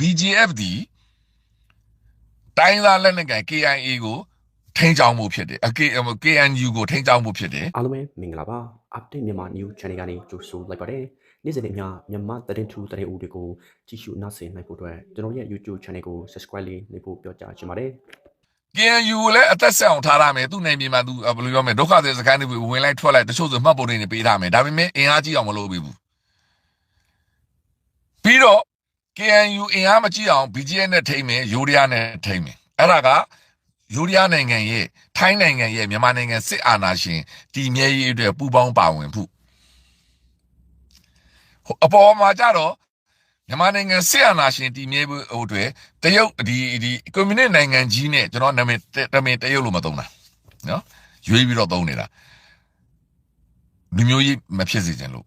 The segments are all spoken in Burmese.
BGF ဒီတိုင်းသားလက်နက်ကိုင် KIA ကိုထိန်းချောင်းမှုဖြစ်တယ်အ K KNU ကိုထိန်းချောင်းမှုဖြစ်တယ်အားလုံးပဲမင်္ဂလာပါ update မြန်မာ new channel ကနေကြိုဆိုလိုက်ပါတယ်နေ့စဉ်နဲ့အမျှမြန်မာသတင်းထူးသတင်းဦးတွေကိုကြည့်ရှုနားဆင်နိုင်ဖို့အတွက်ကျွန်တော်ရဲ့ YouTube channel ကို subscribe လေးလုပ်ဖို့ပြောကြားချင်ပါတယ် KNU ကိုလည်းအသက်ဆက်အောင်ထားရမယ်သူ့နိုင်ပြည်မှာသူဘယ်လိုပြောမလဲဒုက္ခသည်စခန်းတွေဝင်လိုက်ထွက်လိုက်တချို့ဆိုမှတ်ပုံတွေနေပေးထားမယ်ဒါပေမဲ့အင်အားကြီးအောင်မလုပ်ပေးဘူးပြီးတော့ KNU အင်အားမကြီးအောင် BGN နဲ့ထိမ့်မယ်ယူရီးယားနဲ့ထိမ့်မယ်အဲ့ဒါကယူရီးယားနိုင်ငံရဲ့ထိုင်းနိုင်ငံရဲ့မြန်မာနိုင်ငံစစ်အာဏာရှင်တည်မြဲရေးအတွက်ပူးပေါင်းပါဝင်ဖို့ဟိုအပေါ်မှာကြတော့မြန်မာနိုင်ငံစစ်အာဏာရှင်တည်မြဲဖို့အတွက်တရုတ်ဒီဒီကွန်မြူနစ်နိုင်ငံကြီးနဲ့ကျွန်တော်နာမည်တမင်တရုတ်လို့မသုံးတာနော်ရွေးပြီးတော့သုံးနေတာလူမျိုးရေးမဖြစ်စေချင်လို့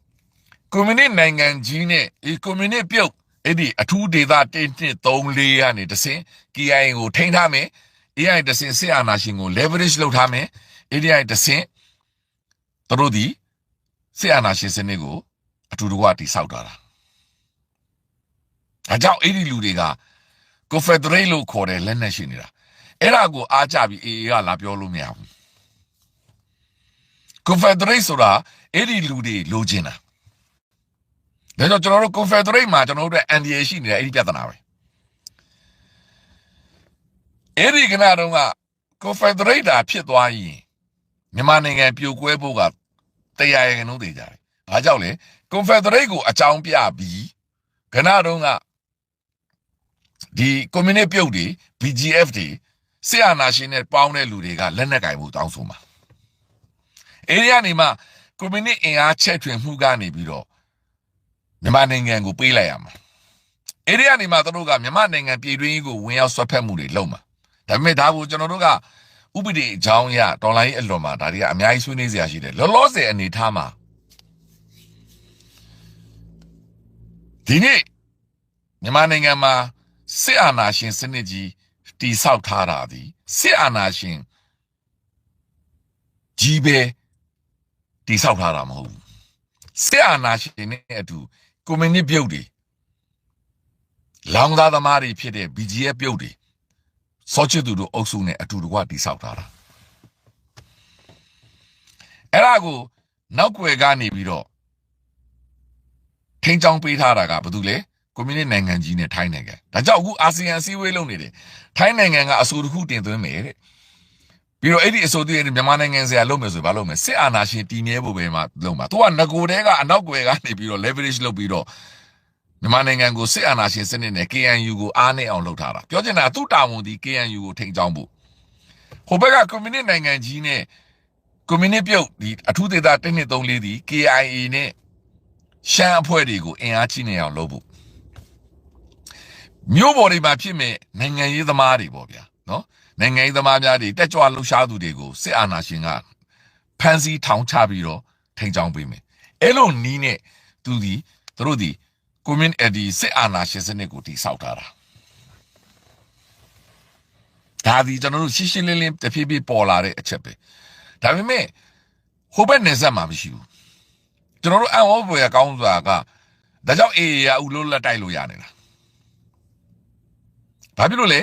ကွန်မြူနစ်နိုင်ငံကြီးနဲ့ဒီကွန်မြူနစ်ပြုတ် အဲ့ဒီအထူးဒေသ1 2 3 4ကနေတဆင် KIA ကိုထိန်းထားမယ် AI တဆင်စစ်အာဏာရှင်ကို leverage လုပ်ထားမယ် AI တဆင်သူတို့ဒီစစ်အာဏာရှင်စနစ်ကိုအတူတကွတိဆောက်တာတာအကြောင်းအဲ့ဒီလူတွေက confederate လို့ခေါ်တယ်လက်နက်ရှိနေတာအဲ့ဒါကိုအားကြပြီး AA ကလာပြောလို့မရဘူး confederate ဆိုတာအဲ့ဒီလူတွေလိုချင်တာ ဒါကြောင့်ကျွန်တော်တို့ confederate မှာကျွန်တော်တို့ NDA ရှိနေတာအဲ့ဒီပြဿနာပဲအဲ့ဒီကနတော့က confederate တာဖြစ်သွားရင်မြန်မာနိုင်ငံပြိုကွဲဖို့ကတရားရရင်လုံးတွေကြတယ်။ဘာကြောင့်လဲ confederate ကိုအကြောင်းပြပြီးကနတော့ကဒီ communist ပြုတ်တွေ BGF တွေစစ်အာဏာရှင်နဲ့ပေါင်းတဲ့လူတွေကလက်နက်ကင်မှုတောင်းဆိုမှာ။အဲဒီကနေမှ communist အင်အားချက်ထွင်မှုကနေပြီးတော့ မြန်မာနိုင်ငံကိုပေးလိုက်ရမှာ။အဲဒီကနေမှသူတို့ကမြန်မာနိုင်ငံပြည်တွင်းကိုဝင်ရောက်ဆွတ်ဖက်မှုတွေလုပ်မှာ။ဒါပေမဲ့ဒါကိုကျွန်တော်တို့ကဥပဒေအကြောင်းအရဒေါ်လာရေးအလွန်မှာဒါတွေကအများကြီးဆွေးနွေးစရာရှိတယ်။လောလောဆယ်အနေထားမှာဒီနေ့မြန်မာနိုင်ငံမှာစစ်အာဏာရှင်စနစ်ကြီးတည်ဆောက်ထားတာဒီစစ်အာဏာရှင်ကြီးပဲတည်ဆောက်ထားတာမဟုတ်ဘူးစစ်အာဏာရှင်နဲ့အတူ ကွန်မြူနစ်ပြုတ်တွေလောင်သားသမားတွေဖြစ်တဲ့ BGF ပြုတ်တွေစောချစ်သူတို့အုပ်စုနဲ့အတူတကွတည်ဆောက်ထားတာအဲ့ဒါကိုနောက်ွယ်ကနေပြီးတော့ထိန်းချောင်းပေးထားတာကဘာလို့လဲကွန်မြူနစ်နိုင်ငံကြီးနဲ့ထိုင်းနိုင်ငံဒါကြောင့်အခုအာဆီယံအစည်းအဝေးလုပ်နေတယ်ထိုင်းနိုင်ငံကအဆိုတစ်ခုတင်သွင်းမယ်တဲ့ ပြီးတော့အဲ့ဒီအဆိုတည်းမြန်မာနိုင်ငံဆရာလုပ်မယ်ဆိုဘာလုပ်မယ်စစ်အာဏာရှင်တည်မြဲဖို့ပဲမှာလုပ်မှာသူကငကိုတဲကအနောက်ွယ်ကနေပြီးတော့ leverage လုပ်ပြီးတော့မြန်မာနိုင်ငံကိုစစ်အာဏာရှင်စနစ်နဲ့ KNU ကိုအားနဲ့အောင်လုပ်ထားတာပြောချင်တာသူ့တာဝန်ဒီ KNU ကိုထိန်းချောင်းဖို့ဟိုဘက်ကကွန်မြူနစ်နိုင်ငံကြီးနဲ့ကွန်မြူနစ်ပြုတ်ဒီအထူးဒေသ1 2 3 4ဒီ KIA နဲ့ရှမ်းအဖွဲ့တွေကိုအင်အားကြီးနေအောင်လုပ်ဖို့မြို့ပေါ်တွေမှာဖြစ်မဲ့နိုင်ငံရေးသမားတွေပေါ့ဗျာနော် နိုင်ငံရေးသမားများတွေတက်ကြွလှုပ်ရှားသူတွေကိုစစ်အာဏာရှင်ကဖမ်းဆီးထောင်ချပြီးတော့ထိန်ချောင်းပေးမယ်အဲ့လိုနီးနဲ့သူဒီသူတို့ဒီကွန်မြူနတီဒီစစ်အာဏာရှင်စနစ်ကိုတိဆောက်ထားတာဒါဒီကျွန်တော်တို့ရှင်းရှင်းလင်းလင်းတဖြည်းဖြည်းပေါ်လာတဲ့အချက်ပဲဒါပေမဲ့ဟိုဘက်နယ်စပ်မှာမရှိဘူးကျွန်တော်တို့အန်ဟောပွဲကောင်းစွာကဒါကြောင့်အေးရဦးလို့လက်တိုက်လို့ရနေတာဘာဖြစ်လို့လဲ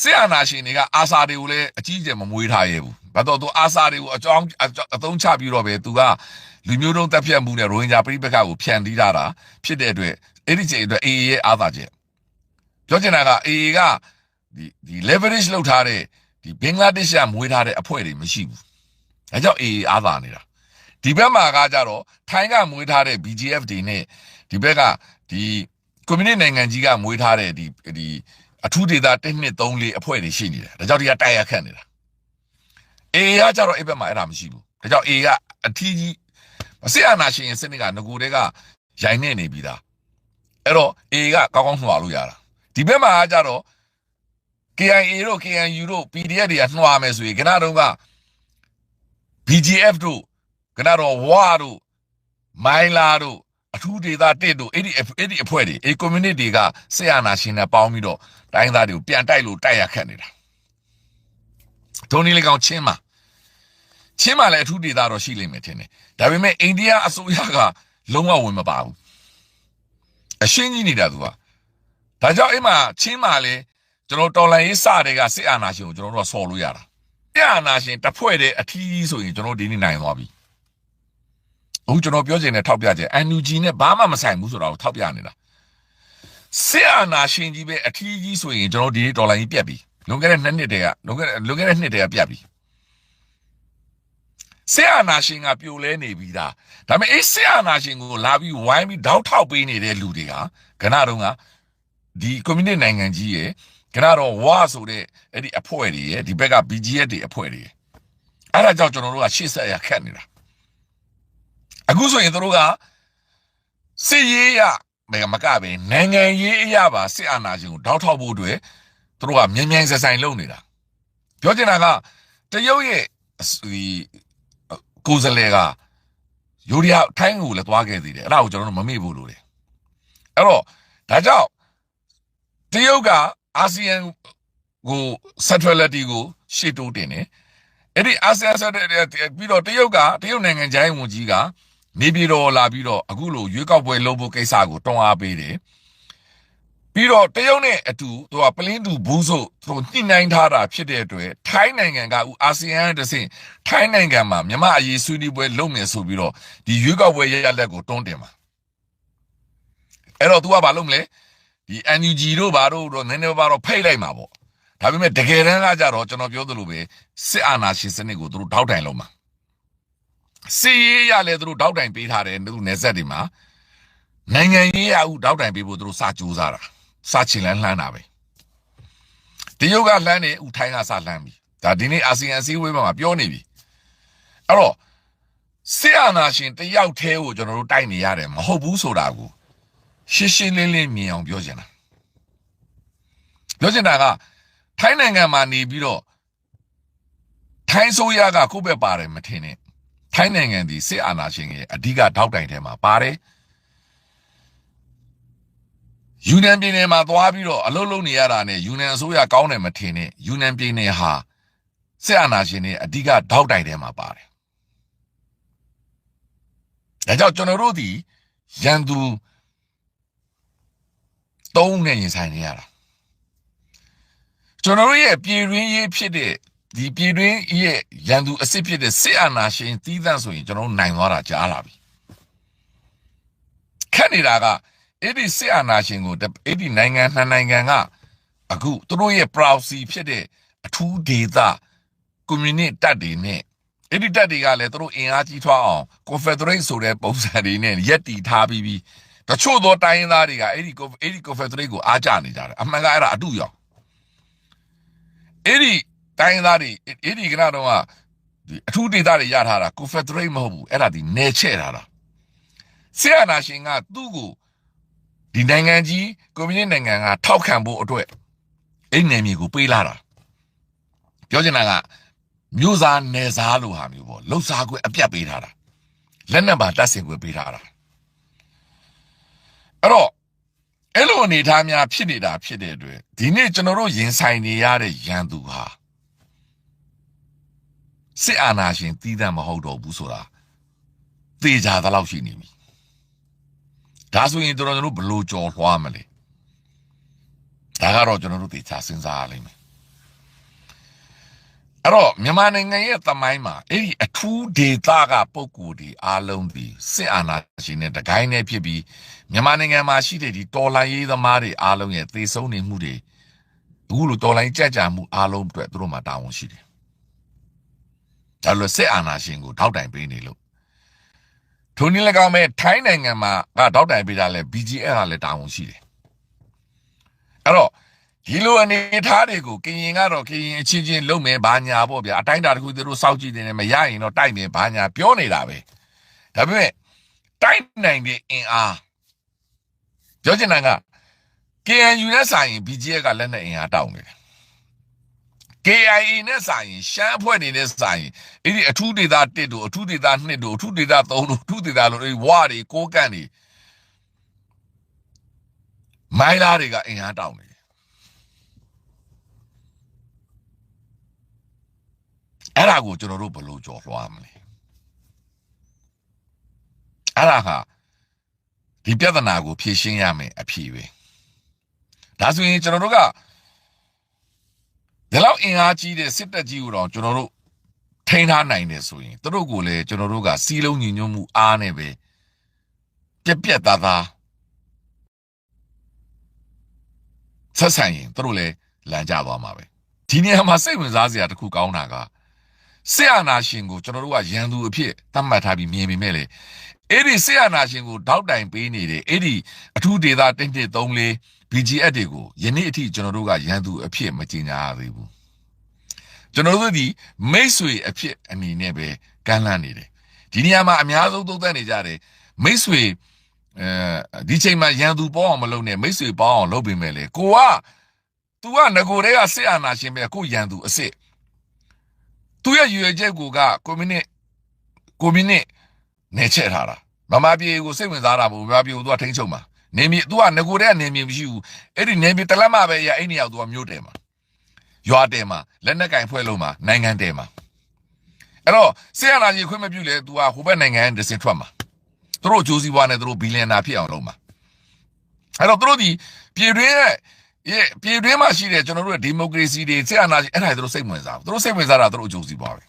စစ်အာဏာရှင်တွေကအာစာတွေကိုလည်းအကြီးအကျယ်မမွေးထားရဲဘူးဘာတော့သူအာစာတွေကိုအကြောင်းအသုံးချပြီးတော့ပဲသူကလူမျိုးတုံးတက်ဖြတ်မှုနဲ့ရိုဟင်ဂျာပြည်ပခါကိုဖြန်တီးထားတာဖြစ်တဲ့အတွက်အဲ့ဒီချိန်အတွက်အေးရဲ့အာသာချက်ပြောချင်တာကအေးကဒီဒီ leverage လောက်ထားတဲ့ဒီဘင်္ဂလားဒေ့ရှ်ကမွေးထားတဲ့အဖွဲ့တွေမရှိဘူးဒါကြောင့်အေးအာသာနေတာဒီဘက်မှာကကြတော့ထိုင်းကမွေးထားတဲ့ BGF တွေနဲ့ဒီဘက်ကဒီကွန်မြူနစ်နိုင်ငံကြီးကမွေးထားတဲ့ဒီဒီ အထူးဒေသ1 2 3 4အဖွဲ့တွေရှိနေတယ်ဒါကြောင့်ဒီကတိုက်ရခတ်နေတာအေးကကြတော့အဲ့ဘက်မှာအဲ့ဒါမရှိဘူးဒါကြောင့်အေးကအထီးကြီးစစ်အာဏာရှင်စနစ်ကငကိုတဲကရိုင်နေနေပြီးသားအဲ့တော့အေးကကောင်းကောင်းနှွာလို့ရတာဒီဘက်မှာကကြတော့ KIA တို့ KNU တို့ PDF တွေကနှွာမယ်ဆိုရင်ခဏတုန်းက BGF တို့ခဏတော့ဝါတို့မိုင်းလာတို့အထူးဒေသတစ်တို့အဲ့ဒီအဲ့ဒီအဖွဲ့တွေအဲ့ community တွေကဆေးအာနာရှင်နဲ့ပေါင်းပြီးတော့ တိုင်းသားတွေကိုပြန်တိုက်လို့တိုက်ရခတ်နေတာဒုံနီလေးကောင်ချင်းမှာချင်းမှာလည်းအထူးဒေသတော့ရှိလိမ့်မယ်ထင်တယ်ဒါပေမဲ့အိန္ဒိယအစိုးရကလုံးဝဝင်မပါဘူးအရှင်းကြီးနေတာသူကဒါကြောင့်အဲ့မှာချင်းမာလေကျွန်တော်တော်လိုင်းရေးစတဲ့ကစစ်အာဏာရှင်ကိုကျွန်တော်တို့ကဆော်လို့ရတာစစ်အာဏာရှင်တစ်ဖွဲ့တည်းအထီးဆိုရင်ကျွန်တော်ဒီနေ့နိုင်သွားပြီအခုကျွန်တော်ပြောချင်တဲ့ထောက်ပြချက် NUG နဲ့ဘာမှမဆိုင်ဘူးဆိုတာကိုထောက်ပြနေတာ စစ်အာဏာရှင်ကြီးပဲအထီးကြီးဆိုရင်ကျွန်တော်ဒီနေ့တော်လိုင်းကြီးပြက်ပြီလွန်ခဲ့တဲ့နှစ်နှစ်တည်းကလွန်ခဲ့တဲ့လွန်ခဲ့တဲ့နှစ်တည်းကပြက်ပြီစစ်အာဏာရှင်ကပြိုလဲနေပြီသားဒါပေမဲ့အဲ့စစ်အာဏာရှင်ကိုလာပြီးဝိုင်းပြီးတောက်ထောက်ပေးနေတဲ့လူတွေကခဏတုန်းကဒီကွန်မြူနစ်နိုင်ငံကြီးရဲ့ခဏတော့ဝါဆိုတဲ့အဲ့ဒီအဖွဲ့တွေရဲ့ဒီဘက်က BGF တွေအဖွဲ့တွေရဲ့အဲ့ဒါကြောင့်ကျွန်တော်တို့ကရှေ့ဆက်ရခက်နေတာအခုဆိုရင်တို့ကစစ်ရေးရ မကပဲနိုင်ငံရေးအရာပါစစ်အာဏာရှင်ကိုတောက်ထောက်ဖို့အတွက်သူတို့ကမြင်းမြန်းဆဆိုင်လုပ်နေတာပြောချင်တာကတရုတ်ရဲ့ဒီကိုယ်စလဲကယူရီးယားထိုင်းကိုလည်းသွားခဲ့သေးတယ်အဲ့ဒါကိုကျွန်တော်တို့မမေ့ဘူးလို့လေအဲ့တော့ဒါကြောင့်တရုတ်ကအာဆီယံကို centrality ကိုရှေ့တိုးတင်တယ်အဲ့ဒီအာဆီယံဆက်ပြီးတော့တရုတ်ကတရုတ်နိုင်ငံခြားရေးဝန်ကြီးက နေပြည်တော်လာပြီးတော့အခုလိုရွေးကောက်ပွဲလုပ်ဖို့ကိစ္စကိုတွန်းအားပေးတယ်ပြီးတော့တရုတ်နဲ့အတူသူကပလင်းတူဘူးဆိုသူညှိနှိုင်းထားတာဖြစ်တဲ့အတွက်ထိုင်းနိုင်ငံကအာဆီယံရဲ့တဆင့်ထိုင်းနိုင်ငံမှာမြမအရေးဆွေးနွေးပွဲလုပ်မယ်ဆိုပြီးတော့ဒီရွေးကောက်ပွဲရရလက်ကိုတွန်းတင်မှာအဲ့တော့ तू ကဘာလုပ်မလဲဒီ NUG တို့ဘာတို့တော့နည်းနည်းပါတော့ဖိတ်လိုက်မှာပေါ့ဒါပေမဲ့တကယ်တမ်းကကြတော့ကျွန်တော်ပြောသလိုပဲစစ်အာဏာရှင်စနစ်ကိုသူတို့ထောက်တိုင်လုံးမှာ စစ်ရေးရလဲသူတို့ထောက်တိုင်ပေးထားတယ်သူနယ်ဆက်တွေမှာနိုင်ငံရေးရဦးထောက်တိုင်ပေးဖို့သူတို့စကြိုးစားတာစချင်လန်းလှမ်းတာပဲတရုတ်ကလှမ်းနေဦးထိုင်းကစလှမ်းပြီဒါဒီနေ့အာဆီယံအစည်းအဝေးမှာပြောနေပြီအဲ့တော့စစ်အာဏာရှင်တယောက်တည်းကိုကျွန်တော်တို့တိုက်နေရတယ်မဟုတ်ဘူးဆိုတာကိုရှင်းရှင်းလင်းလင်းမြင်အောင်ပြောချင်တာပြောချင်တာကထိုင်းနိုင်ငံမှာနေပြီးတော့ထိုင်းဆိုရကကိုယ့်ဘက်ပါတယ်မထင်နဲ့ ထိုင်းနိုင်ငံဒီစစ်အာဏာရှင်ရဲ့အဓိကထောက်တိုင်ထဲမှာပါတယ်ယူနန်ပြည်နယ်မှာသွားပြီးတော့အလုပ်လုပ်နေရတာနဲ့ယူနန်အစိုးရကောင်းတယ်မထင်နဲ့ယူနန်ပြည်နယ်ဟာစစ်အာဏာရှင်ရဲ့အဓိကထောက်တိုင်ထဲမှာပါတယ်ဒါကြောင့်ကျွန်တော်တို့ဒီရန်သူသုံးနဲ့ရင်ဆိုင်နေရတာကျွန်တော်တို့ရဲ့ပြည်တွင်းရေးဖြစ်တဲ့ ဒီပြည်တွင်းရဲ့ရန်သူအစ်စ်ဖြစ်တဲ့စစ်အာဏာရှင်တီးသန့်ဆိုရင်ကျွန်တော်တို့နိုင်သွားတာကြားလာပြီခက်နေတာကအဲ့ဒီစစ်အာဏာရှင်ကိုအဲ့ဒီနိုင်ငံနှစ်နိုင်ငံကအခုသူတို့ရဲ့ proxy ဖြစ်တဲ့အထူးဒေသ community တပ်တွေနဲ့အဲ့ဒီတပ်တွေကလည်းသူတို့အင်အားကြီးထွားအောင် confederate ဆိုတဲ့ပုံစံတွေနဲ့ရက်တီထားပြီးပြီးတချို့သောတိုင်းရင်းသားတွေကအဲ့ဒီအဲ့ဒီ confederate ကိုအားကျနေကြတယ်အမှန်ကအဲ့ဒါအတူရောက်အဲ့ဒီ တိုင်းရင်းသားတွေအဲ့ဒီကနတော့ဒီအထူးဒေသတွေရထားတာ confederate မဟုတ်ဘူးအဲ့ဒါဒီနေချဲ့ထားတာဆီယနာရှင်ကသူ့ကိုဒီနိုင်ငံကြီးကွန်မြူနစ်နိုင်ငံကထောက်ခံဖို့အတွက်အဲ့နယ်မြေကိုပေးလာတာပြောချင်တာကမြို့စားနယ်စားလိုဟာမျိုးပေါ့လှုပ်ရှားခွင့်အပြတ်ပေးထားတာလက်နက်ပါတတ်ဆင်ခွင့်ပေးထားတာအဲ့တော့အဲ့လိုအနေထားများဖြစ်နေတာဖြစ်တဲ့အတွက်ဒီနေ့ကျွန်တော်တို့ရင်ဆိုင်နေရတဲ့ရန်သူဟာ စစ်အာဏာရှင်တည်တံ့မဟုတ်တော့ဘူးဆိုတာသေချာသလောက်ရှိနေပြီဒါဆိုရင်တို့တို့ဘလို့ကြော်လွှားမလဲဒါကတော့ကျွန်တော်တို့သေချာစဉ်းစားရလိမ့်မယ်အဲ့တော့မြန်မာနိုင်ငံရဲ့သမိုင်းမှာအဲ့ဒီအထူးဒေသကပုံကိုယ်ဒီအားလုံးဒီစစ်အာဏာရှင်နဲ့တကိုင်းနဲ့ဖြစ်ပြီးမြန်မာနိုင်ငံမှာရှိတဲ့ဒီတော်လိုင်းရေးသမားတွေအားလုံးရဲ့သေဆုံးနေမှုတွေအခုလိုတော်လိုင်းကြက်ကြမှုအားလုံးအတွက်သူတို့မှာတာဝန်ရှိတယ် ဒါလို့စစ်အာဏာရှင်ကိုထောက်တိုင်ပေးနေလို့ထိုနည်း၎င်းမဲ့ထိုင်းနိုင်ငံမှာကတောက်တိုင်ပေးတာလဲ BGF ကလည်းတာဝန်ရှိတယ်အဲ့တော့ဒီလိုအနေထားတွေကိုကရင်ကတော့ကရင်အချင်းချင်းလုံမယ်ဘာညာပေါ့ဗျာအတိုင်းတာတစ်ခုသူတို့စောက်ကြည့်နေတယ်မရရင်တော့တိုက်မယ်ဘာညာပြောနေတာပဲဒါပေမဲ့တိုက်နိုင်တဲ့အင်အားပြောချင်တာက KNU နဲ့ဆိုင်ရင် BGF ကလက်နဲ့အင်အားတောင်းနေတယ် KIA နဲ့ဆိုင်ရင်ရှမ်းအဖွဲ့နေနဲ့ဆိုင်ရင်အဲ့ဒီအထူးဒေသ1တို့အထူးဒေသ2တို့အထူးဒေသ3တို့အထူးဒေသလို့အဲ့ဝါတွေကိုကန့်နေမိုင်းလားတွေကအင်အားတောင်းနေတယ်အဲ့ဒါကိုကျွန်တော်တို့ဘယ်လိုကြော်လွှားမလဲအဲ့ဒါဟာဒီပြဿနာကိုဖြေရှင်းရမယ်အဖြေပဲဒါဆိုရင်ကျွန်တော်တို့က ဒီလောက်အင်အားကြီးတဲ့စစ်တပ်ကြီးကိုတော့ကျွန်တော်တို့ထိန်းထားနိုင်တယ်ဆိုရင်သူတို့ကိုလည်းကျွန်တော်တို့ကစီးလုံးညီညွတ်မှုအားနဲ့ပဲပြက်ပြက်သားသားဆက်ဆံရင်သူတို့လည်းလမ်းကျသွားမှာပဲဒီနေရာမှာစိတ်ဝင်စားစရာတစ်ခုကောင်းတာကဆေအာနာရှင်ကိုကျွန်တော်တို့ကရန်သူအဖြစ်သတ်မှတ်ထားပြီးမြင်ပေမဲ့လေအဲ့ဒီဆေအာနာရှင်ကိုတောက်တိုင်ပေးနေတဲ့အဲ့ဒီအထူးဒေသတင်းတင်း3လေး BGF တွေကိုယနေ့အထိကျွန်တော်တို့ကရန်သူအဖြစ်မကြေညာရသေးဘူးကျွန်တော်တို့ဒီမိတ်ဆွေအဖြစ်အနေနဲ့ပဲကမ်းလှမ်းနေတယ်ဒီနေရာမှာအများဆုံးသုံးသပ်နေကြတယ်မိတ်ဆွေအဲဒီချိန်မှာရန်သူပေါအောင်မလုပ်နဲ့မိတ်ဆွေပေါအောင်လုပ်ပေးမယ်လေကိုက तू ကငကိုတွေကစစ်အာဏာရှင်ပဲကိုရန်သူအစ်စ်သူရဲ့ရွေချက်ကိုကကွန်မြူနစ်ကွန်မြူနစ်နေချက်ထားတာမမပြေကိုစိတ်ဝင်စားတာမဟုတ်မမပြေကို तू ကထိန်းချုပ်မှာ နေမြေသူကငကိုတဲ့နေမြေမရှိဘူးအဲ့ဒီနေမြေတလက်မပဲရအဲ့နေရောက်သူကမြို့တယ်မှာရွာတယ်မှာလက်နက်ကင်ဖွဲ့လုံးမှာနိုင်ငံတယ်မှာအဲ့တော့ဆေးရလာကြီးခွင့်မပြုလေသူကဟိုဘက်နိုင်ငံဒစင်ထွက်မှာသူတို့ဂျိုးစီဘွားနဲ့သူတို့ဘီလီယံနာဖြစ်အောင်လုပ်မှာအဲ့တော့သူတို့ဒီပြည်တွင်းရဲ့ရဲ့ပြည်တွင်းမှာရှိတဲ့ကျွန်တော်တို့ရဲ့ဒီမိုကရေစီတွေဆေးရလာကြီးအဲ့ဒါတွေသူတို့စိတ်ဝင်စားဘူးသူတို့စိတ်ဝင်စားတာသူတို့ဂျိုးစီဘွားပဲ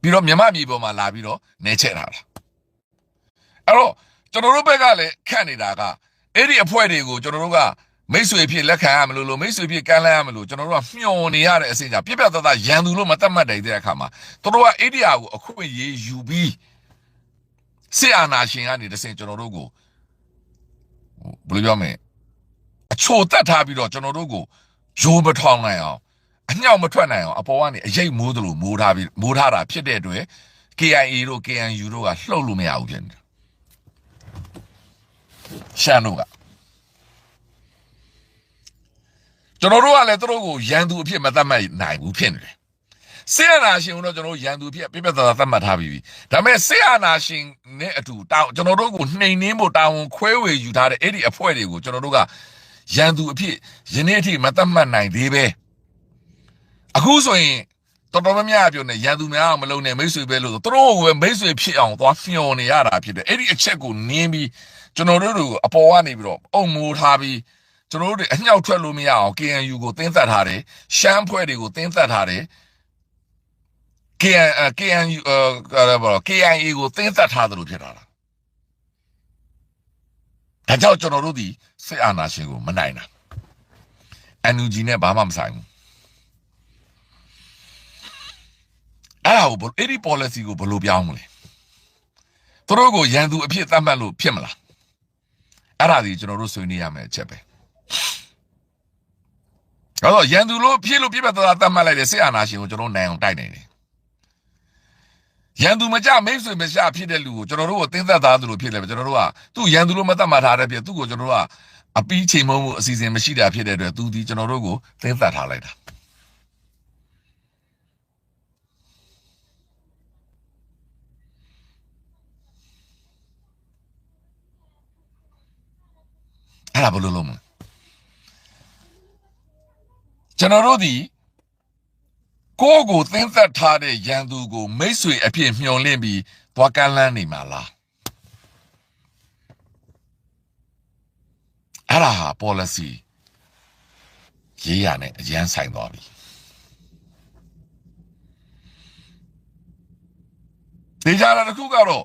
ပြီးတော့မြန်မာပြည်ပေါ်မှာလာပြီးတော့နေချက်ထားတာအဲ့တော့ ကျွန်တော်တို့ဘက်ကလည်းခန့်နေတာကအဲ့ဒီအဖွဲ့တွေကိုကျွန်တော်တို့ကမိတ်ဆွေဖြစ်လက်ခံရမလို့လို့မိတ်ဆွေဖြစ်ကမ်းလှမ်းရမလို့ကျွန်တော်တို့ကမျှော်နေရတဲ့အစဉ်ကြာပြက်ပြက်သားသားရန်သူလို့မတတ်မှတ်နိုင်တဲ့အခါမှာသူတို့ကအဲ့ဒီအရာကိုအခွင့်အရေးယူပြီးစစ်အာဏာရှင်ကနေတဆင်ကျွန်တော်တို့ကိုဟိုဘယ်လိုပြောမလဲအချိုတက်ထားပြီးတော့ကျွန်တော်တို့ကိုရိုးမထောင်နိုင်အောင်အညောင်မထွက်နိုင်အောင်အပေါ်ကနေအရိပ်မိုးသလိုမိုးထားပြီးမိုးထားတာဖြစ်တဲ့အတွက် KIA တို့ KNU တို့ကလှုပ်လို့မရဘူးဖြစ်နေတယ် ရှမ်းတို့ကကျွန်တော်တို့ကလည်းသူတို့ကိုရန်သူအဖြစ်မသတ်မှတ်နိုင်ဘူးဖြစ်နေတယ်ဆေးအာနာရှင်တို့ကျွန်တော်တို့ရန်သူအဖြစ်ပြပြသားသားသတ်မှတ်ထားပြီးပြီဒါပေမဲ့ဆေးအာနာရှင်နဲ့အတူတောင်းကျွန်တော်တို့ကိုနှိမ်နှင်းဖို့တာဝန်ခွဲဝေယူထားတဲ့အဲ့ဒီအဖွဲ့တွေကိုကျွန်တော်တို့ကရန်သူအဖြစ်ယနေ့အထိမတတ်မှတ်နိုင်သေးပဲအခုဆိုရင်တော်တော်များများပြောနေရန်သူများအောင်မလုပ်နဲ့မိတ်ဆွေပဲလို့ဆိုသူတို့ကမိတ်ဆွေဖြစ်အောင်သွားဖျော်နေရတာဖြစ်တယ်အဲ့ဒီအချက်ကိုနင်းပြီး ကျွန်တော်တို့တို့အပေါ်ကနေပြီးတော့အုံမိုးထားပြီးကျွန်တော်တို့တွေအညှောက်ထွက်လို့မရအောင် KNU ကိုတင်းသက်ထားတယ်ရှမ်းဖွဲ့တွေကိုတင်းသက်ထားတယ် KN KNU အဲဘာ KIA ကိုတင်းသက်ထားတယ်လို့ဖြစ်တာလားဒါကြောင့်ကျွန်တော်တို့ဒီစစ်အာဏာရှင်ကိုမနိုင်တာ NUG နဲ့ဘာမှမဆိုင်ဘူးအဲ့ဒါကိုအဲ့ဒီ policy ကိုဘယ်လိုပြောင်းမလဲသူတို့ကိုရန်သူအဖြစ်သတ်မှတ်လို့ဖြစ်မလား အဲ့ဒါဒီကျွန်တော်တို့ဆွေးနွေးရမယ်အချက်ပဲအဲ့တော့ရန်သူလို့ဖြစ်လို့ပြပြသားသားသတ်မှတ်လိုက်တဲ့စစ်အာဏာရှင်ကိုကျွန်တော်နိုင်အောင်တိုက်နိုင်တယ်ရန်သူမကြမိတ်ဆွေမရှာဖြစ်တဲ့လူကိုကျွန်တော်တို့ကိုတင်းသက်သားသူလို့ဖြစ်တယ်ပဲကျွန်တော်တို့ကသူ့ရန်သူလို့မသတ်မှတ်ထားတဲ့ပြသူ့ကိုကျွန်တော်တို့ကအပီးချိန်မုံမှုအစီအစဉ်မရှိတာဖြစ်တဲ့အတွက်သူဒီကျွန်တော်တို့ကိုတင်းသက်ထားလိုက်တာ အဲ့ဒါဘယ်လိုလုပ်မလဲကျွန်တော်တို့ဒီကိုယ့်ကိုသင်းသက်ထားတဲ့ရန်သူကို မိတ်ဆွေအဖြစ်မျှော်လင့်ပြီးသွားကမ်းလှမ်းနေမှာလားအဲ့ဒါဟာ policy ရေးရနဲ့အရန်ဆိုင်သွားပြီဒေကြတာတစ်ခုကတော့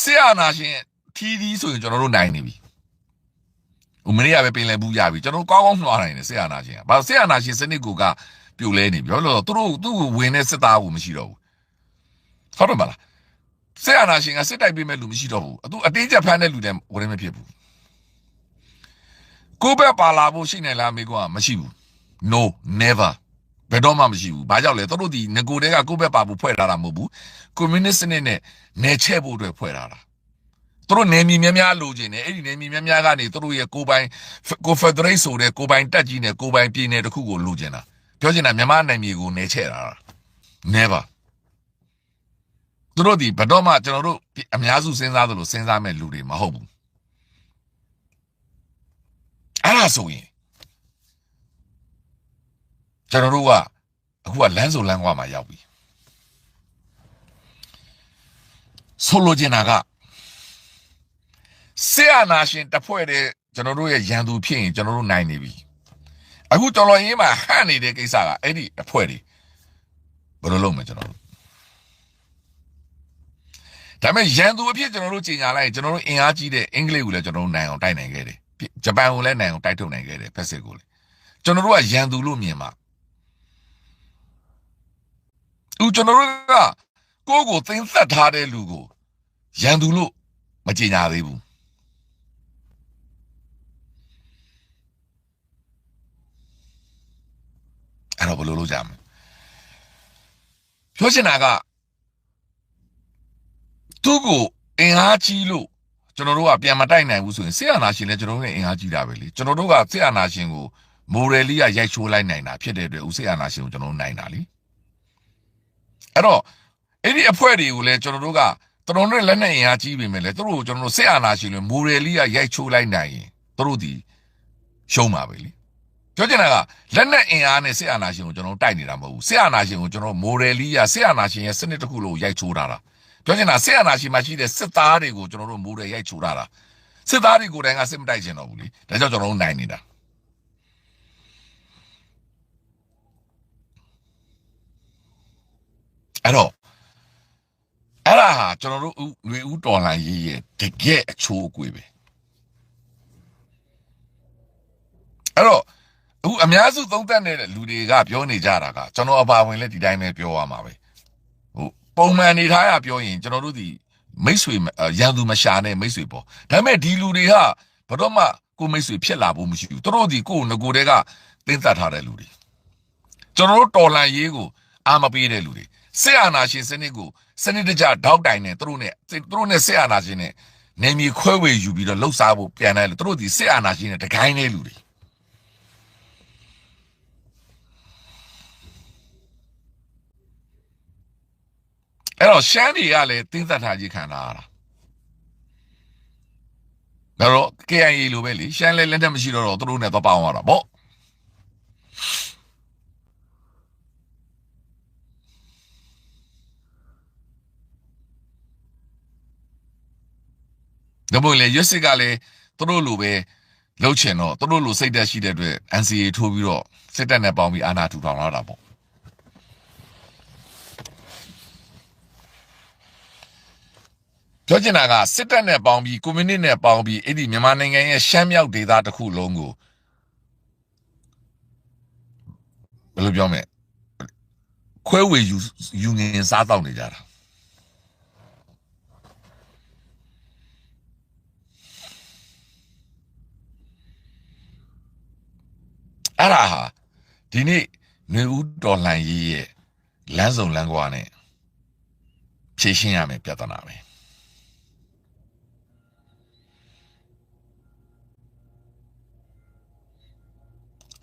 ဆရာနာရှင်ထီးသီးဆိုရင်ကျွန်တော်တို့နိုင်နေပြီဥ မနေ့ကပဲပင်လယ်ဘူးရပြီကျွန်တော်ကောင်းကောင်းနှွားနိုင်တယ်ဆရာနာရှင်ကဘာဆရာနာရှင်စနစ်ကိုကပြိုလဲနေပြီဘာလို့လဲသူတို့သူ့ကိုဝင်တဲ့စစ်သားကိုမရှိတော့ဘူးဟုတ်တယ်မလားဆရာနာရှင်ကစစ်တိုက်ပေးမဲ့လူမရှိတော့ဘူးသူအတင်းကျပ်ဖမ်းတဲ့လူလည်းဝင်မဖြစ်ဘူးကိုဘက်ပါလာဖို့ရှိနေလားမေကွာမရှိဘူး no never ဘယ်တော့မှမရှိဘူးဘာကြောင့်လဲသူတို့ဒီငကိုတဲကကိုဘက်ပါဖို့ဖွဲ့ထားတာမဟုတ်ဘူးကွန်မြူနစ်စနစ်နဲ့နယ်ချဲ့ဖို့အတွက်ဖွဲ့ထားတာ သူတို့နေမီများများလိုချင်တယ်အဲ့ဒီနေမီများများကနေသူတို့ရဲ့ကိုပိုင်ကိုဖက်ဒရိတ်ဆိုတဲ့ကိုပိုင်တက်ကြီးနဲ့ကိုပိုင်ပြည်နယ်တစ်ခုကိုလိုချင်တာပြောချင်တာမြန်မာနိုင်မြေကိုနေချဲ့တာ never သူတို့ဒီဘယ်တော့မှကျွန်တော်တို့အများစုစဉ်းစားသလိုစဉ်းစားမဲ့လူတွေမဟုတ်ဘူးအဲ့ဒါဆိုရင်ကျွန်တော်တို့ကအခုကလမ်းစုံလမ်းကွာမှာရောက်ပြီဆိုလိုချင်တာက ဆေအာနာရှင်တဖွဲ့တဲ့ကျွန်တော်တို့ရဲ့ရန်သူဖြစ်ရင်ကျွန်တော်တို့နိုင်နေပြီအခုတော်တော်ရေးမှာဟန့်နေတဲ့ကိစ္စကအဲ့ဒီအဖွဲ့တွေဘယ်လိုလုပ်မလဲကျွန်တော်တို့ဒါပေမဲ့ရန်သူအဖြစ်ကျွန်တော်တို့ကြီးညာလိုက်ရင်ကျွန်တော်တို့အင်အားကြီးတဲ့အင်္ဂလိပ်ကိုလည်းကျွန်တော်တို့နိုင်အောင်တိုက်နိုင်ခဲ့တယ်ဂျပန်ကိုလည်းနိုင်အောင်တိုက်ထုတ်နိုင်ခဲ့တယ်ဖက်စစ်ကိုလည်းကျွန်တော်တို့ကရန်သူလို့မြင်မှာဦးကျွန်တော်တို့ကကိုယ့်ကိုသိမ်းသက်ထားတဲ့လူကိုရန်သူလို့မကြီးညာသေးဘူး အဲ့တော့ဘယ်လိုလုပ်ကြမလဲပြောချင်တာကသူ့ကိုအင်အားကြီးလို့ကျွန်တော်တို့ကပြန်မတိုက်နိုင်ဘူးဆိုရင်ဆေးအာနာရှင်လည်းကျွန်တော်တို့နဲ့အင်အားကြီးတာပဲလေကျွန်တော်တို့ကဆေးအာနာရှင်ကိုမိုရယ်လီကရိုက်ချိုးလိုက်နိုင်တာဖြစ်တဲ့အတွက်ဦးဆေးအာနာရှင်ကိုကျွန်တော်တို့နိုင်တာလေအဲ့တော့အဲ့ဒီအဖွဲ့တွေကိုလည်းကျွန်တော်တို့ကကျွန်တော်တို့လက်နဲ့အင်အားကြီးပြီမဲ့လေသူတို့ကိုကျွန်တော်တို့ဆေးအာနာရှင်လို့မိုရယ်လီကရိုက်ချိုးလိုက်နိုင်ရင်သူတို့ဒီရှုံးပါပဲလေ ပြောချင်တာကလက်နက်အင်အားနဲ့စစ်အာဏာရှင်ကိုကျွန်တော်တို့တိုက်နေတာမဟုတ်ဘူးစစ်အာဏာရှင်ကိုကျွန်တော်မိုရယ်လီယာစစ်အာဏာရှင်ရဲ့စနစ်တစ်ခုလုံးကိုရိုက်ချိုးထားတာပြောချင်တာစစ်အာဏာရှင်မှာရှိတဲ့စစ်သားတွေကိုကျွန်တော်တို့မိုရယ်ရိုက်ချိုးထားတာစစ်သားတွေကိုယ်တိုင်ကစစ်မတိုက်ချင်တော့ဘူးလေဒါကြောင့်ကျွန်တော်တို့နိုင်နေတာအဲ့တော့အဲ့ဒါဟာကျွန်တော်တို့ဦးຫນွေဦးတော်လှန်ရေးရဲ့တကယ်အချိုးအကွေပဲအဲ့တော့ အခုအများစုသုံးသပ်နေတဲ့လူတွေကပြောနေကြတာကကျွန်တော်အပါဝင်လည်းဒီတိုင်းပဲပြောရမှာပဲဟိုပုံမှန်နေထားရပြောရင်ကျွန်တော်တို့ဒီမိတ်ဆွေရန်သူမရှာနဲ့မိတ်ဆွေပေါ့ဒါပေမဲ့ဒီလူတွေကဘယ်တော့မှကိုမိတ်ဆွေဖြစ်လာဖို့မရှိဘူးသူတို့ဒီကိုငကိုတဲကတင်းသက်ထားတဲ့လူတွေကျွန်တော်တို့တော်လန်ရေးကိုအာမပေးတဲ့လူတွေစစ်အာဏာရှင်စနစ်ကိုစနစ်တကျဓာတ်တိုင်နဲ့သူတို့နဲ့သူတို့နဲ့စစ်အာဏာရှင်နဲ့နေမြေခွဲဝေယူပြီးတော့လှုပ်ရှားဖို့ပြန်တယ်လို့သူတို့ဒီစစ်အာဏာရှင်နဲ့တကိုင်းတဲ့လူတွေ အဲ့တော့ရှမ်းတွေကလည်းတင်းသက်ထားကြီးခံထားရတာဒါတော့ KIA လိုပဲလေရှမ်းလည်းလက်ထက်မရှိတော့တော့သူတို့နဲ့တော့ပေါင်းရတာပေါ့ဒါမို့လေရွက်စစ်ကလည်းသူတို့လိုပဲလှုပ်ချင်တော့သူတို့လိုစိတ်သက်ရှိတဲ့အတွက် NCA ထိုးပြီးတော့စစ်တပ်နဲ့ပေါင်းပြီးအာဏာထူထောင်လာတာပေါ့ ပြောချင်တာကစစ်တပ်နဲ့ပေါင်းပြီးကွန်မြူနစ်နဲ့ပေါင်းပြီးအဲ့ဒီမြန်မာနိုင်ငံရဲ့ရှမ်းမြောက်ဒေသတစ်ခုလုံးကိုဘယ်လိုပြောမလဲခွဲဝေယူယူငင်စားတော့နေကြတာအဲ့ဒါဟာဒီနေ့ຫນွေဦးတော်လှန်ရေးရဲ့လမ်းစုံလမ်းကွာနဲ့ဖြည့်ရှင်းရမယ်ပြဿနာပဲ။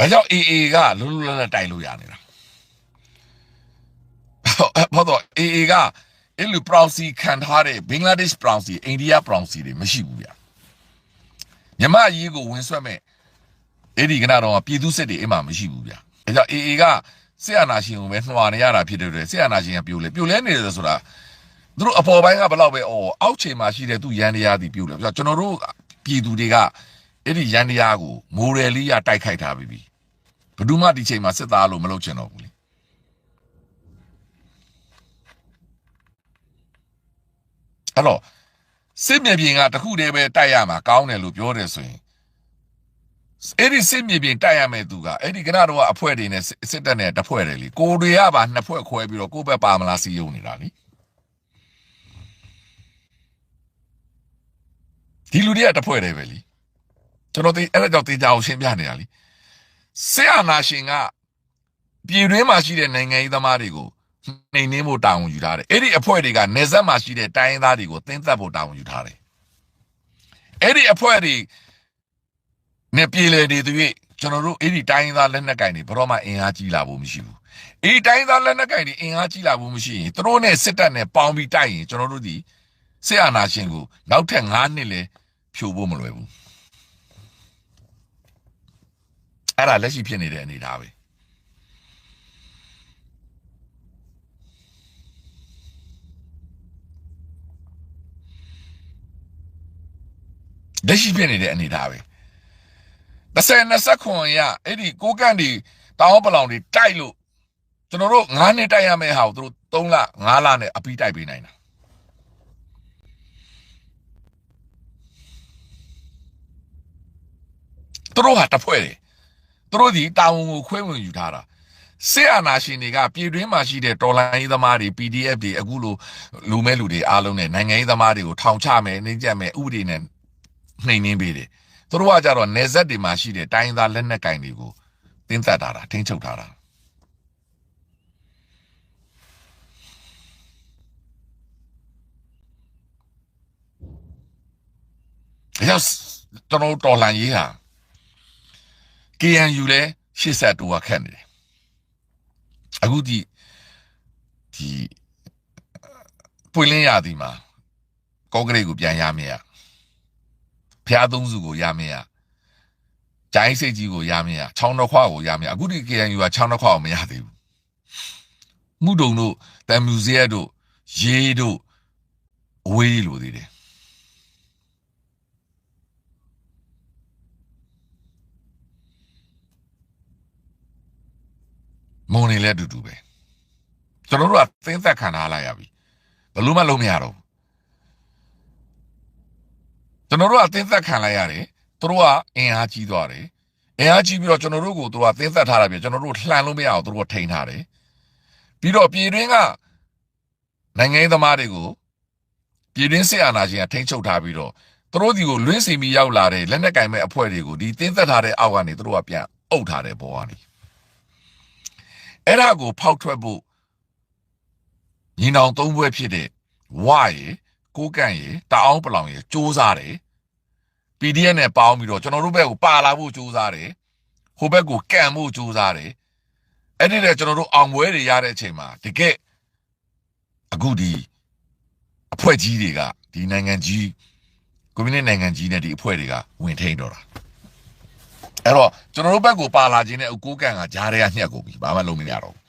အဲကြောင့် AA ကလွတ်လွတ်လပ်လပ်တိုင်လို့ရနေတာ။ဘာလို့ AA ကအဲ့လို proxy ခံထားတဲ့ဘင်္ဂလားဒေ့ရှ် proxy အိန္ဒိယ proxy တွေမရှိဘူးဗျ။မြမအရေးကိုဝင်ဆွတ်မဲ့အဲ့ဒီကနတော့ပြည်သူစစ်တွေအိမ်မှာမရှိဘူးဗျ။အဲကြောင့် AA ကစစ်အာဏာရှင်ကိုပဲနှွာနေရတာဖြစ်တဲ့အတွက်စစ်အာဏာရှင်ကပြိုလဲပြိုလဲနေတယ်ဆိုတာသူတို့အပေါ်ပိုင်းကဘယ်လောက်ပဲအော်အောက်ခြေမှာရှိတဲ့သူရန်တရားတွေပြိုလဲပြီးတော့ကျွန်တော်တို့ပြည်သူတွေကအဲ့ဒီရန်တရားကိုမိုရယ်လီရတိုက်ခိုက်ထားပြီးပြီ ဘယ်သူမှဒီချိန်မှာစစ်သားလို့မလုပ်ချင်တော့ဘူးလေအဲ့တော့စစ်မြေပြင်ကတခုတည်းပဲတိုက်ရမှာကောင်းတယ်လို့ပြောတယ်ဆိုရင်အဲ့ဒီစစ်မြေပြင်တိုက်ရမယ်သူကအဲ့ဒီကနတော့အဖွဲတွေနဲ့စစ်တပ်နဲ့တဖွဲတယ်လေကိုတွေကပါနှစ်ဖွဲခွဲပြီးတော့ကိုယ့်ဘက်ပါမလားစီယုံနေတာလေဒီလူတွေကတဖွဲတယ်ပဲလीကျွန်တော်ဒီအဲ့ဒါကြောင့်တေချာအောင်ရှင်းပြနေတာလी ဆရာနာရှင်ကပြည်တွင်းမှာရှိတဲ့နိုင်ငံရေးသမားတွေကိုနှိမ်နှင်းဖို့တာဝန်ယူထားတယ်အဲ့ဒီအဖွဲ့တွေကနေဆက်မှာရှိတဲ့တိုင်းရင်းသားတွေကိုတင်းသက်ဖို့တာဝန်ယူထားတယ်အဲ့ဒီအဖွဲ့တွေနဲ့ပြည်လေတွေသူ၍ကျွန်တော်တို့အဲ့ဒီတိုင်းရင်းသားလက်နက်ကင်တွေဘယ်တော့မှအင်အားကြီးလာဖို့မရှိဘူးအဲ့ဒီတိုင်းရင်းသားလက်နက်ကင်တွေအင်အားကြီးလာဖို့မရှိရင်သူတို့နဲ့စစ်တပ်နဲ့ပေါင်းပြီးတိုက်ရင်ကျွန်တော်တို့ဒီဆရာနာရှင်ကိုနောက်ထပ်9နှစ်လဲဖြိုဖို့မလွယ်ဘူး အဲ့ဒါလက်ရှိဖြစ်နေတဲ့အနေအထားပဲလက်ရှိဖြစ်နေတဲ့အနေအထားပဲ30 29ရအဲ့ဒီကိုကန့်ဒီတောင်းပလောင်တွေတိုက်လို့ကျွန်တော်တို့9နှစ်တိုက်ရမယ့်ဟာကိုသူတို့3လ5လနဲ့အပြီးတိုက်ပေးနိုင်တာသူတို့ဟာတစ်ဖွဲ့တယ် သူတို့ဒီတာဝန်ကိုခွဲဝင်ယူထားတာစစ်အာဏာရှင်တွေကပြည်တွင်းမှာရှိတဲ့တော်လိုင်းရေးသမားတွေ PDF တွေအခုလိုလူမဲ့လူတွေအားလုံးနဲ့နိုင်ငံရေးသမားတွေကိုထောင်ချမယ်နှိမ့်ကြမယ်ဥပဒေနဲ့နှိမ်နှင်းပေးတယ်သူတို့ကကြတော့နေဆက်တွေမှာရှိတဲ့တိုင်းသားလက်နက်ကင်တွေကိုတင်းသက်ထားတာထိန်းချုပ်ထားတာအဲကြောင့်ကျွန်တော်တို့တော်လှန်ရေးဟာ KNU လဲ80တူကခက်နေတယ်အခုဒီဒီပွင့်လင်းရသည်မှာကော့ဂရိတ်ကိုပြန်ရမရဖျားသုံးစုကိုရမရဂျိုင်းစိတ်ကြီးကိုရမရချောင်းတစ်ခွကိုရမရအခုဒီ KNU ကချောင်းတစ်ခွကိုမရသေးဘူးမှုတုံတို့တမ်မြူဇီယက်တို့ရေးတို့အဝေးလိုသေးတယ် မုံနေလဲအတူတူပဲကျွန်တော်တို့ကသင်းသက်ခံထားလိုက်ရပြီဘယ်လို့မှလုံးမရတော့ဘူးကျွန်တော်တို့ကသင်းသက်ခံလိုက်ရတယ်သူတို့ကအင်အားကြီးသွားတယ်အင်အားကြီးပြီးတော့ကျွန်တော်တို့ကိုသူတို့ကသင်းသက်ထားတာပြကျွန်တော်တို့လှန်လို့မရအောင်သူတို့ကထိန်ထားတယ်ပြီးတော့ပြည်တွင်းကနိုင်ငံရေးသမားတွေကိုပြည်တွင်းစစ်အာဏာရှင်ကထိန်းချုပ်ထားပြီးတော့သူတို့ဒီကိုလွင်းစီမီရောက်လာတဲ့လက်နက်ကင်မဲ့အဖွဲ့တွေကိုဒီသင်းသက်ထားတဲ့အောက်ကနေသူတို့ကပြန်အုပ်ထားတဲ့ဘောကနေ အဲ့ဒါကိုဖောက်ထွက်ဖို့ညီနောင်သုံးဘွဲဖြစ်တဲ့ဝရေကိုကန့်ရေတအောင်ပလောင်ရေစူးစားတယ် PDF နဲ့ပေါင်းပြီးတော့ကျွန်တော်တို့ဘက်ကိုပါလာဖို့စူးစားတယ်ဟိုဘက်ကိုကန့်ဖို့စူးစားတယ်အဲ့ဒီတဲ့ကျွန်တော်တို့အောင်ပွဲတွေရတဲ့အချိန်မှာတကယ်အခုဒီအဖွဲ့ကြီးတွေကဒီနိုင်ငံကြီးကွန်မြူနစ်နိုင်ငံကြီးနဲ့ဒီအဖွဲ့တွေကဝင်ထိန်တော့တာ အဲ့တော့ကျွန်တော်တို့ဘက်ကိုပါလာခြင်းနဲ့အကိုကန့်ကဂျားတွေကညှက်ကုန်ပြီဘာမှလုံးမရတော့ဘူး